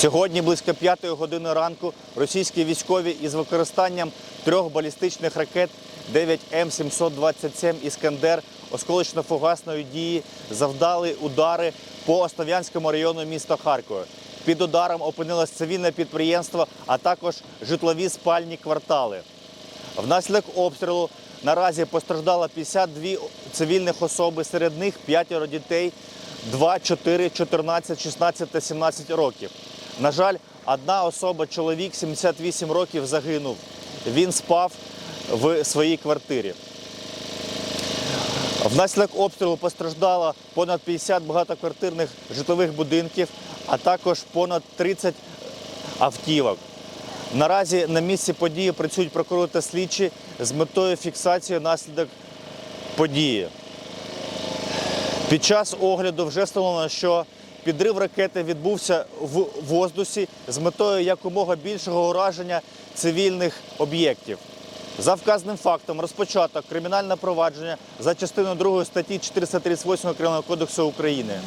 Сьогодні близько 5 години ранку російські військові із використанням трьох балістичних ракет 9М727 Іскандер осколочно-фугасної дії завдали удари по Основ'янському району міста Харкова. Під ударом опинилось цивільне підприємство, а також житлові спальні квартали. Внаслідок обстрілу наразі постраждало 52 цивільних особи, серед них п'ятеро дітей 2, 4, 14, 16 та 17 років. На жаль, одна особа, чоловік 78 років, загинув. Він спав в своїй квартирі. Внаслідок обстрілу постраждало понад 50 багатоквартирних житлових будинків, а також понад 30 автівок. Наразі на місці події працюють прокурори та слідчі з метою фіксації наслідок події. Під час огляду вже встановлено, що підрив ракети відбувся в воздусі з метою якомога більшого ураження цивільних об'єктів. За вказаним фактом розпочато кримінальне провадження за частиною 2 статті 438 Кримінального кодексу України.